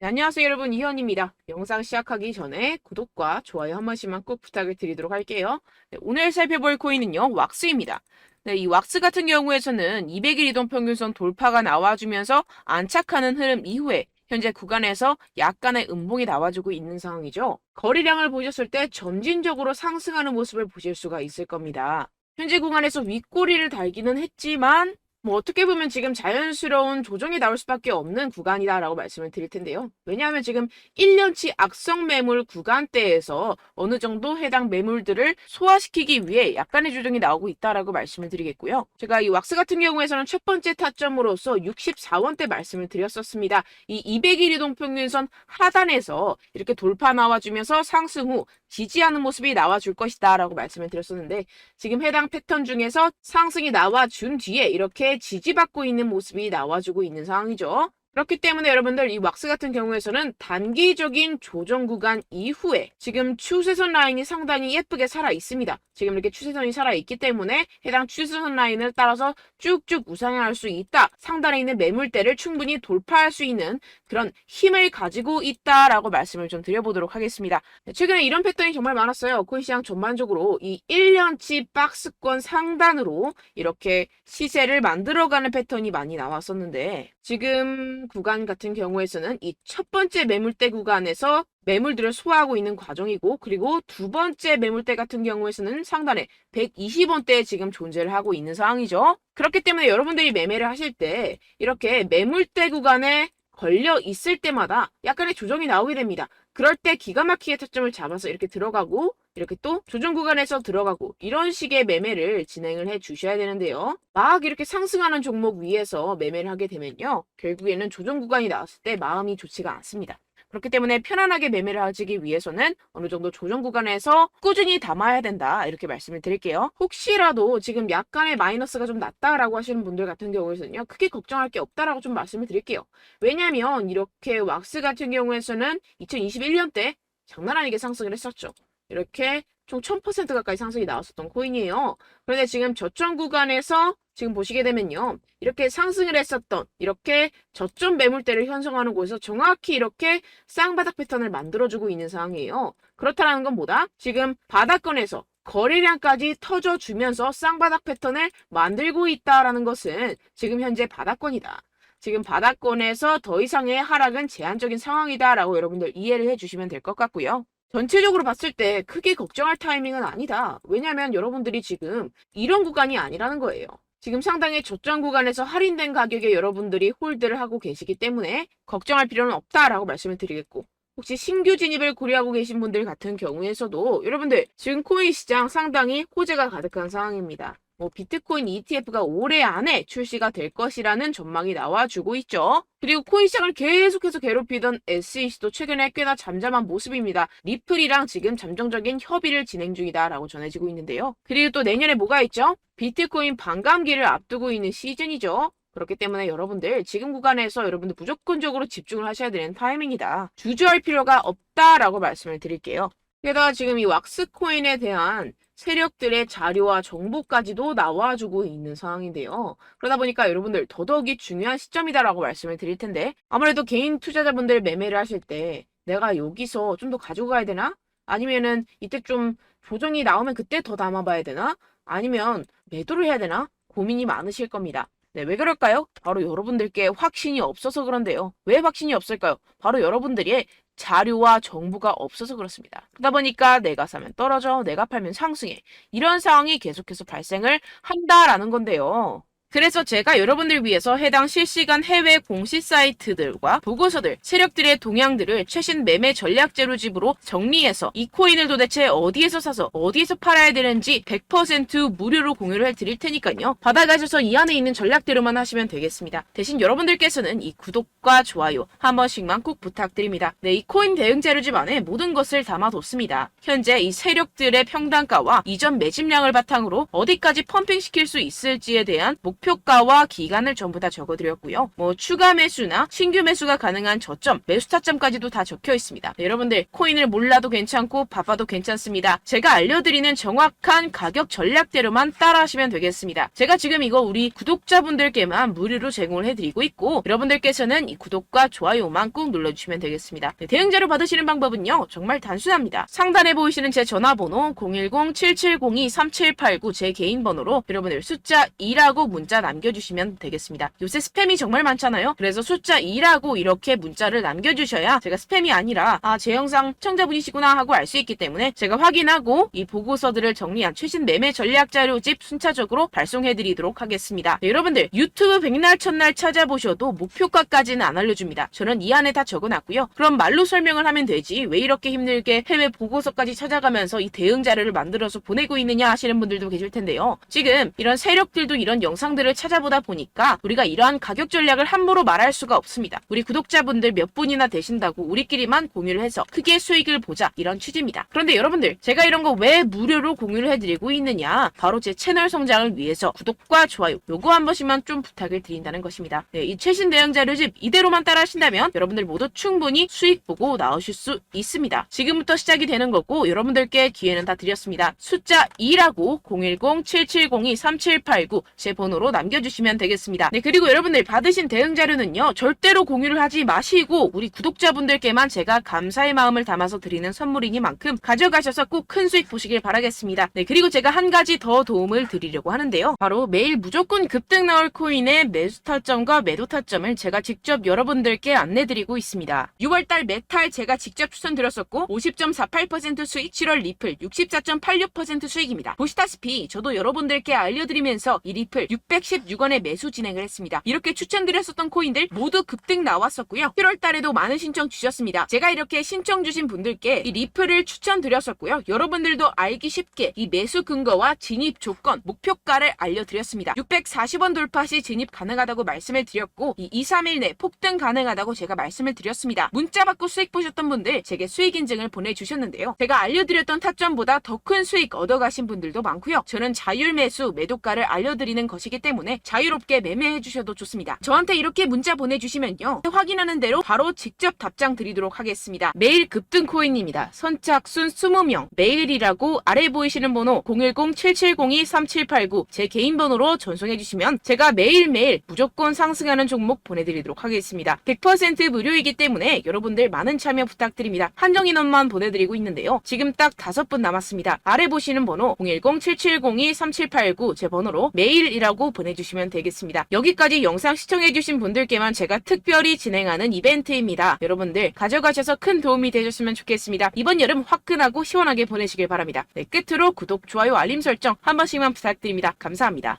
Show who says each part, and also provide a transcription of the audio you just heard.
Speaker 1: 네, 안녕하세요 여러분 이현입니다. 영상 시작하기 전에 구독과 좋아요 한 번씩만 꼭 부탁을 드리도록 할게요. 네, 오늘 살펴볼 코인은요 왁스입니다. 네, 이 왁스 같은 경우에서는 200일 이동 평균선 돌파가 나와주면서 안착하는 흐름 이후에 현재 구간에서 약간의 음봉이 나와주고 있는 상황이죠. 거래량을 보셨을 때 점진적으로 상승하는 모습을 보실 수가 있을 겁니다. 현재 구간에서 윗꼬리를 달기는 했지만 뭐 어떻게 보면 지금 자연스러운 조정이 나올 수밖에 없는 구간이다라고 말씀을 드릴 텐데요. 왜냐하면 지금 1년치 악성 매물 구간대에서 어느 정도 해당 매물들을 소화시키기 위해 약간의 조정이 나오고 있다라고 말씀을 드리겠고요. 제가 이 왁스 같은 경우에서는 첫 번째 타점으로서 64원대 말씀을 드렸었습니다. 이 200일 이동 평균선 하단에서 이렇게 돌파 나와주면서 상승 후 지지하는 모습이 나와줄 것이다 라고 말씀을 드렸었는데 지금 해당 패턴 중에서 상승이 나와준 뒤에 이렇게 지지받고 있는 모습이 나와주고 있는 상황이죠. 그렇기 때문에 여러분들 이 왁스 같은 경우에서는 단기적인 조정 구간 이후에 지금 추세선 라인이 상당히 예쁘게 살아 있습니다. 지금 이렇게 추세선이 살아 있기 때문에 해당 추세선 라인을 따라서 쭉쭉 우상향할 수 있다. 상단에 있는 매물대를 충분히 돌파할 수 있는 그런 힘을 가지고 있다라고 말씀을 좀 드려보도록 하겠습니다. 네, 최근에 이런 패턴이 정말 많았어요. 코인 시장 전반적으로 이 1년치 박스권 상단으로 이렇게 시세를 만들어가는 패턴이 많이 나왔었는데 지금 구간 같은 경우에서는 이 첫 번째 매물대 구간에서 매물들을 소화하고 있는 과정이고 그리고 두 번째 매물대 같은 경우에서는 상단에 120원대에 지금 존재를 하고 있는 상황이죠. 그렇기 때문에 여러분들이 매매를 하실 때 이렇게 매물대 구간에 걸려 있을 때마다 약간의 조정이 나오게 됩니다. 그럴 때 기가 막히게 타점을 잡아서 이렇게 들어가고 이렇게 또 조정 구간에서 들어가고 이런 식의 매매를 진행을 해 주셔야 되는데요. 막 이렇게 상승하는 종목 위에서 매매를 하게 되면요. 결국에는 조정 구간이 나왔을 때 마음이 좋지가 않습니다. 그렇기 때문에 편안하게 매매를 하시기 위해서는 어느 정도 조정 구간에서 꾸준히 담아야 된다 이렇게 말씀을 드릴게요. 혹시라도 지금 약간의 마이너스가 좀 났다라고 하시는 분들 같은 경우에는요 크게 걱정할 게 없다라고 좀 말씀을 드릴게요. 왜냐하면 이렇게 왁스 같은 경우에서는 2021년 때 장난 아니게 상승을 했었죠. 이렇게 총 1000% 가까이 상승이 나왔었던 코인이에요. 그런데 지금 저점 구간에서 지금 보시게 되면요. 이렇게 상승을 했었던 이렇게 저점 매물대를 형성하는 곳에서 정확히 이렇게 쌍바닥 패턴을 만들어주고 있는 상황이에요. 그렇다는 건 뭐다? 지금 바닥권에서 거래량까지 터져주면서 쌍바닥 패턴을 만들고 있다라는 것은 지금 현재 바닥권이다. 지금 바닥권에서 더 이상의 하락은 제한적인 상황이다라고 여러분들 이해를 해주시면 될 것 같고요. 전체적으로 봤을 때 크게 걱정할 타이밍은 아니다. 왜냐하면 여러분들이 지금 이런 구간이 아니라는 거예요. 지금 상당히 저점 구간에서 할인된 가격에 여러분들이 홀드를 하고 계시기 때문에 걱정할 필요는 없다라고 말씀을 드리겠고 혹시 신규 진입을 고려하고 계신 분들 같은 경우에서도 여러분들 지금 코인 시장 상당히 호재가 가득한 상황입니다. 뭐 비트코인 ETF가 올해 안에 출시가 될 것이라는 전망이 나와주고 있죠. 그리고 코인 시장을 계속해서 괴롭히던 SEC도 최근에 꽤나 잠잠한 모습입니다. 리플이랑 지금 잠정적인 협의를 진행 중이다라고 전해지고 있는데요. 그리고 또 내년에 뭐가 있죠? 비트코인 반감기를 앞두고 있는 시즌이죠. 그렇기 때문에 여러분들 지금 구간에서 여러분들 무조건적으로 집중을 하셔야 되는 타이밍이다. 주저할 필요가 없다라고 말씀을 드릴게요. 게다가 지금 이 왁스 코인에 대한 세력들의 자료와 정보까지도 나와주고 있는 상황인데요. 그러다 보니까 여러분들 더더욱이 중요한 시점이다라고 말씀을 드릴 텐데 아무래도 개인 투자자분들 매매를 하실 때 내가 여기서 좀 더 가지고 가야 되나? 아니면은 이때 좀 조정이 나오면 그때 더 담아봐야 되나? 아니면 매도를 해야 되나? 고민이 많으실 겁니다. 네, 왜 그럴까요? 바로 여러분들께 확신이 없어서 그런데요. 왜 확신이 없을까요? 바로 여러분들의 자료와 정보가 없어서 그렇습니다. 그러다 보니까 내가 사면 떨어져, 내가 팔면 상승해. 이런 상황이 계속해서 발생을 한다라는 건데요. 그래서 제가 여러분들 위해서 해당 실시간 해외 공시 사이트들과 보고서들, 세력들의 동향들을 최신 매매 전략 재료집으로 정리해서 이 코인을 도대체 어디에서 사서 어디에서 팔아야 되는지 100% 무료로 공유를 해드릴 테니까요. 받아가셔서 이 안에 있는 전략대로만 하시면 되겠습니다. 대신 여러분들께서는 이 구독과 좋아요 한 번씩만 꼭 부탁드립니다. 네, 이 코인 대응 재료집 안에 모든 것을 담아뒀습니다. 현재 이 세력들의 평단가와 이전 매집량을 바탕으로 어디까지 펌핑시킬 수 있을지에 대한 목 목표가와 기간을 전부 다 적어드렸고요. 뭐 추가 매수나 신규 매수가 가능한 저점, 매수 타점까지도 다 적혀 있습니다. 네, 여러분들 코인을 몰라도 괜찮고 바빠도 괜찮습니다. 제가 알려드리는 정확한 가격 전략대로만 따라하시면 되겠습니다. 제가 지금 이거 우리 구독자분들께만 무료로 제공을 해드리고 있고 여러분들께서는 이 구독과 좋아요만 꾹 눌러주시면 되겠습니다. 네, 대응자료 받으시는 방법은요 정말 단순합니다. 상단에 보이시는 제 전화번호 010-7702-3789 제 개인 번호로 여러분들 숫자 2라고 문자 남겨주시면 되겠습니다. 요새 스팸이 정말 많잖아요. 그래서 숫자 2라고 이렇게 문자를 남겨주셔야 제가 스팸이 아니라 아 제 영상 시청자분이시구나 하고 알 수 있기 때문에 제가 확인하고 이 보고서들을 정리한 최신 매매 전략 자료집 순차적으로 발송해드리도록 하겠습니다. 네, 여러분들 유튜브 백날 첫날 찾아보셔도 목표가까지는 안 알려줍니다. 저는 이 안에 다 적어놨고요. 그럼 말로 설명을 하면 되지 왜 이렇게 힘들게 해외 보고서까지 찾아가면서 이 대응 자료를 만들어서 보내고 있느냐 하시는 분들도 계실 텐데요. 지금 이런 세력들도 이런 영상들 을 찾아보다 보니까 우리가 이러한 가격 전략을 함부로 말할 수가 없습니다. 우리 구독자분들 몇 분이나 되신다고 우리끼리만 공유를 해서 크게 수익을 보자 이런 취지입니다. 그런데 여러분들 제가 이런 거 왜 무료로 공유를 해드리고 있느냐 바로 제 채널 성장을 위해서 구독과 좋아요 요거 한 번씩만 좀 부탁을 드린다는 것입니다. 네, 이 최신 대응 자료집 이대로만 따라 하신다면 여러분들 모두 충분히 수익 보고 나오실 수 있습니다. 지금부터 시작이 되는 거고 여러분들께 기회는 다 드렸습니다. 숫자 2라고 010-7702-3789 제 번호로 남겨주시면 되겠습니다. 네 그리고 여러분들 받으신 대응 자료는요 절대로 공유를 하지 마시고 우리 구독자분들께만 제가 감사의 마음을 담아서 드리는 선물이니만큼 가져가셔서 꼭 큰 수익 보시길 바라겠습니다. 네 그리고 제가 한 가지 더 도움을 드리려고 하는데요. 바로 매일 무조건 급등 나올 코인의 매수 타점과 매도 타점을 제가 직접 여러분들께 안내드리고 있습니다. 6월달 메탈 제가 직접 추천드렸었고 50.48% 수익 7월 리플 64.86% 수익입니다. 보시다시피 저도 여러분들께 알려드리면서 이 리플 616원에 매수 진행을 했습니다. 이렇게 추천드렸었던 코인들 모두 급등 나왔었고요. 7월 달에도 많은 신청 주셨습니다. 제가 이렇게 신청 주신 분들께 이 리플을 추천드렸었고요. 여러분들도 알기 쉽게 이 매수 근거와 진입 조건, 목표가를 알려드렸습니다. 640원 돌파 시 진입 가능하다고 말씀을 드렸고 이 2, 3일 내 폭등 가능하다고 제가 말씀을 드렸습니다. 문자 받고 수익 보셨던 분들 제게 수익 인증을 보내주셨는데요. 제가 알려드렸던 타점보다 더 큰 수익 얻어가신 분들도 많고요. 저는 자율 매수, 매도가를 알려드리는 것이기 때문에 자유롭게 매매해 주셔도 좋습니다. 저한테 이렇게 문자 보내주시면요. 확인하는 대로 바로 직접 답장 드리도록 하겠습니다. 매일 급등 코인입니다. 선착순 20명, 매일이라고 아래 보이시는 번호 010-7702-3789 제 개인 번호로 전송해 주시면 제가 매일매일 무조건 상승하는 종목 보내드리도록 하겠습니다. 100% 무료이기 때문에 여러분들 많은 참여 부탁드립니다. 한정 인원만 보내드리고 있는데요. 지금 딱 다섯 분 남았습니다. 아래 보시는 번호 010-7702-3789 제 번호로 매일이라고 보내주시면 되겠습니다. 여기까지 영상 시청해주신 분들께만 제가 특별히 진행하는 이벤트입니다. 여러분들 가져가셔서 큰 도움이 되셨으면 좋겠습니다. 이번 여름 화끈하고 시원하게 보내시길 바랍니다. 네, 끝으로 구독, 좋아요, 알림 설정 한 번씩만 부탁드립니다. 감사합니다.